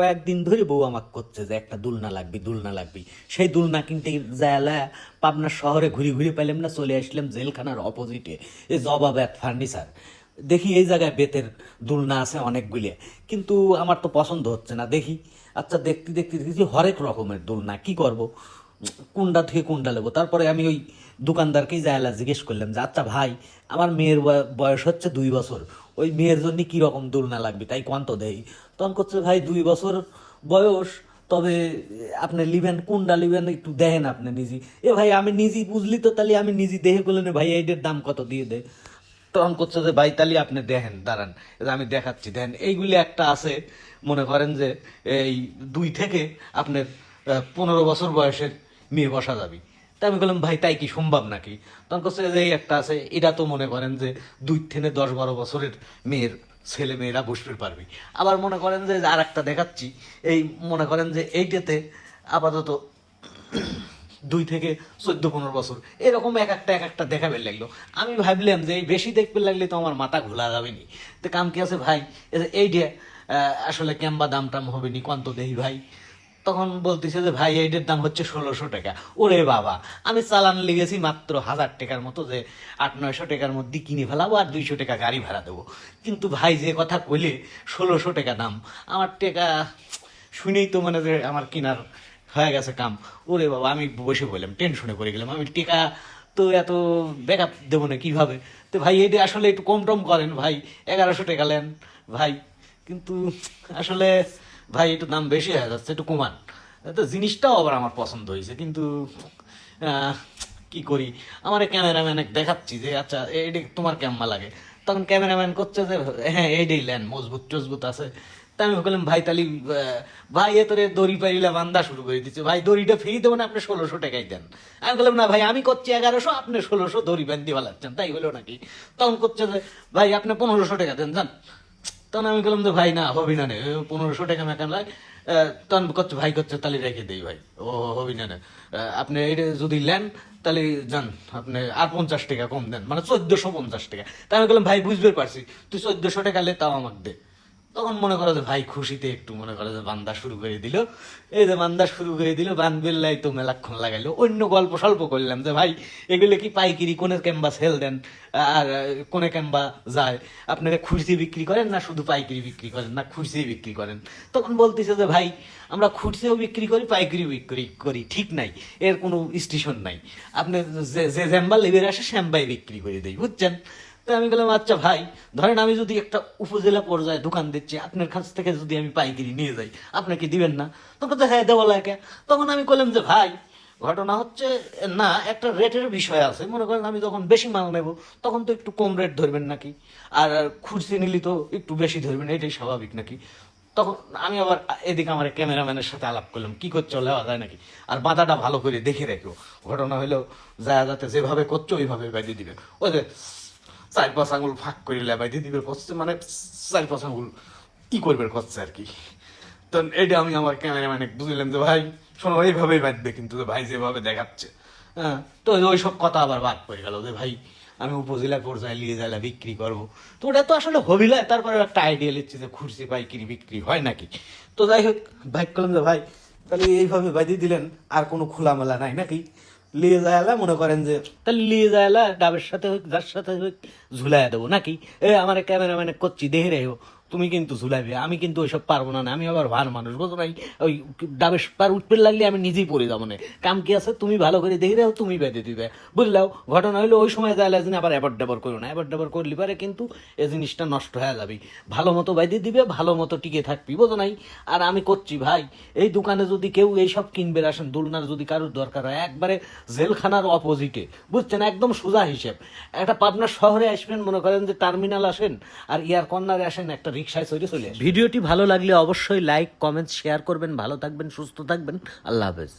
কয়েকদিন ধরে বউ আমাক করছে যে, একটা দুলনা লাগবে, দুলনা লাগবি। সেই দুলনা কিনতে যাইলা পাবনার শহরে ঘুরি ঘুরি পাইলাম না, চলে আসলাম জেলখানার অপোজিটে এই জবা ব্যাত ফার্নিচার দেখি এই জায়গায় বেতের দুলনা আছে অনেকগুলি। কিন্তু আমার তো পছন্দ হচ্ছে না, দেখি। আচ্ছা দেখতে দেখতে দেখছি হরেক রকমের দুলনা, কি করব? কোনটা থেকে কোনটা নেব। তারপরে আমি ওই দোকানদারকেই যাইলা জিজ্ঞেস করলাম যে আচ্ছা ভাই, আমার মেয়ের বয়- বয়স হচ্ছে দুই বছর। ওই মেয়ের জন্য কি রকম দোলনা লাগবে? তাই কন্ত দেই। তখন করছে ভাই দুই বছর বয়স, তবে আপনি লিবেন, কোনটা লিবেন একটু দেখেন আপনি নিজে। এ ভাই, আমি নিজেই বুঝলি তো, তাহলে আমি নিজে দেখে করলেন ভাই, এইটার দাম কত দিয়ে দে। তখন করছে যে, ভাই, তাহলে আপনি দেখেন, দাঁড়ান আমি দেখাচ্ছি। দেখেন, এইগুলি একটা আছে, মনে করেন যে, এই দুই থেকে আপনার পনেরো বছর বয়সের মেয়ে বসা যাবে। তা আমি বললাম, ভাই, তাই কি সম্ভব নাকি? তখন করছে যে একটা আছে এটা তো মনে করেন যে দুই থেকে দশ বারো বছরের মেয়ের ছেলে মেয়েরা বসতে পারবে। আবার মনে করেন যে আর একটা দেখাচ্ছি, এই মনে করেন যে এইটাতে আপাতত দুই থেকে চোদ্দ পনেরো বছর, এরকম এক একটা এক একটা দেখাবে লাগল। আমি ভাবলাম যে বেশি দেখবে লাগলে তো আমার মাথা ঘোলা যাবে নি। তো কাম কি আছে, ভাই? এই যে আসলে কেমবা দাম টাম হবে নি কন্ত দেই ভাই? তখন বলতেছে যে, ভাই, এইটার দাম হচ্ছে ষোলোশো টাকা। ওরে বাবা, আমি চালান লেগেছি মাত্র হাজার টাকার মতো যে, আট, নয়শো টাকার মধ্যে কিনে ফেলাবো আর দুইশো টাকা গাড়ি ভাড়া দেবো। কিন্তু ভাই, যে কথা কইলে, ষোলোশো টাকা দাম। আমার টাকা, শুনেই তো মানে যে আমার কেনার হয়ে গেছে কাম। ওরে বাবা, আমি বসে বললাম টেনশনে পড়ে গেলাম। আমি টিকা তো এত ব্যাকআপ দেবো না কীভাবে? তো ভাই এটা আসলে একটু কম টম করেন ভাই, এগারোশো টাকা নেন ভাই। কিন্তু আসলে ভাই, একটু দাম বেশি হয়ে যাচ্ছে, একটু কমান। তো জিনিসটাও আবার আমার পছন্দ হয়েছে, কিন্তু কি করি? আমার ক্যামেরাম্যান দেখাচ্ছি যে আচ্ছা এইটা তোমার কেমন লাগে? তখন ক্যামেরাম্যান করছে যে হ্যাঁ এইটাই লেন, মজবুত টজবুত আছে। তা আমি বললাম, ভাই তালি ভাই, এ তোরে দড়ি পাইলা বান্ধা শুরু করে দিচ্ছে। ভাই, দড়িটা ফ্রি দেবো না, আপনি ষোলোশো টাকাই দেন। আমি বললাম, না ভাই, আমি করছি এগারোশো, আপনি ষোলোশো দড়ি বান্ধি ফেলাচ্ছেন, তাই হলো নাকি? তখন করছে যে, ভাই, আপনি পনেরোশো টাকা দেন, যান। তখন আমি বললাম যে, ভাই, না, হবি না পনেরোশো টাকা মেকান লাগ তখন করছে ভাই করছে তাহলে রেখে দেই, ভাই। ও, হবি না আপনি এটা যদি নেন তাহলে যান, আপনি আর পঞ্চাশ টাকা কম দেন মানে চোদ্দোশো পঞ্চাশ টাকা। তাই আমি বললাম, ভাই বুঝতে পারছি, তুই চোদ্দোশো টাকা লে তাও আমাকে দে। তখন মনে করো যে ভাই খুশিতে একটু মনে করো যে বান্দা শুরু করে দিল। এই যে বান্দা শুরু করে দিল বানবেল্লাই তো মেলাক্ষণ লাগাইলো। অন্য গল্প স্বল্প করলাম যে ভাই, এগুলো কি পাইকিরি কোনে ক্যাম্বা সেল দেন? আর কোনে ক্যাম্বা যায়? আপনারা খুরসি বিক্রি করেন না শুধু পাইকিরি বিক্রি করেন? না খুরসি বিক্রি করেন? তখন বলতেছে যে ভাই, আমরা খুরসিও বিক্রি করি, পাইকারি বিক্রি করি। ঠিক নাই, এর কোনো স্টেশন নাই। আপনি যে জ্যাম্বা লেবের আসে শ্যাম্বাই বিক্রি করে দেই, বুঝছেন? তো আমি বললাম আচ্ছা ভাই, ধরেন আমি যদি একটা উপজেলা পর্যায়ে দোকান দিচ্ছি, আপনার কাছ থেকে যদি আমি পাইকারি নিয়ে যাই আপনাকে দিবেন না? তখন তো হ্যাঁ দেওয়া লাগে। তখন আমি বললাম যে, ভাই, ঘটনা হচ্ছে, না, একটা রেটের বিষয় আছে। মনে করেন আমি যখন বেশি মাল নেব, তখন তো একটু কম রেট ধরবেন নাকি? আর খুঁজতে নিলি তো একটু বেশি ধরবেন, এটাই স্বাভাবিক নাকি? তখন আমি আবার এদিকে আমার ক্যামেরাম্যানের সাথে আলাপ করলাম, কি করছ, লেওয়া যায় নাকি? আর বাঁধাটা ভালো করে দেখে রেখো। ঘটনা হলো যা যাতে যেভাবে করছ, ওইভাবে বাইরে দিবে। ওই যে চার পাঁচ আঙুল ফাঁক করে দিয়ে দিবে করছে মানে চার পাঁচ আঙুল কি করবে করছে আর কি। তো এটা আমি আমার ক্যামেরাম্যানে বুঝলাম যে, ভাই, শোনো, এইভাবেই বাঁধবে কিন্তু ভাই যেভাবে দেখাচ্ছে। হ্যাঁ তো ওই সব কথা আবার বাদ পড়ে গেল যে, ভাই, আমি উপজেলা পর্যায়ে নিয়ে যাইলে, বিক্রি করব। তো ওটা তো আসলে হবিলা তারপরে একটা আইডিয়া লিখছে যে খুরসি পাইকারি বিক্রি হয় নাকি? তো যাই হোক, ভাই করলাম যে, ভাই, তাহলে এইভাবে বাঁধিয়ে দিলেন, আর কোনো খোলামেলা নাই নাকি? লিয়ে যায়লা মনে করেন যে তাহলে লিয়ে যায়লা ডাবের সাথে হোক, যার সাথে হোক ঝুলাই দেবো নাকি? এ, আমার ক্যামেরাম্যানে করছি দেখে রেহো তুমি কিন্তু ঝুলাইবে, আমি কিন্তু ওইসব পারব না আমি আবার ভার মানুষ বুঝো নাই ওই ডাবের পার উঠতে লাগলে আমি নিজেই পড়ে যাব না। কাম কি আছে? তুমি ভালো করে দেখে রেহো তুমি বেঁধে দিবে। বুঝলাও, ঘটনা হইল ওই সময় যাইলে যেন আবার এবার ডাবর করো না, এবার ডাবর করলে পারে কিন্তু এই জিনিসটা নষ্ট হয়ে যাবে। ভালো মতো বেঁধে দিবে, ভালো মতো টিকে থাকবি, বোঝো নাই? আর আমি করছি ভাই, এই দোকানে যদি কেউ এইসব কিনবে আসেন দোলনার যদি কারোর দরকার হয়, একবারে জেলখানার অপোজিটে বুঝছেন? একদম সোজা হিসেব। একটা পাবনার শহরে আসবেন, মনে করেন যে টার্মিনাল আসেন, আর ইয়ার কর্নারে আসেন একটা রিক্সায় চলে চলে ভিডিওটি ভালো লাগলে অবশ্যই লাইক কমেন্ট শেয়ার করবেন। ভালো থাকবেন, সুস্থ থাকবেন। আল্লাহ হাফেজ।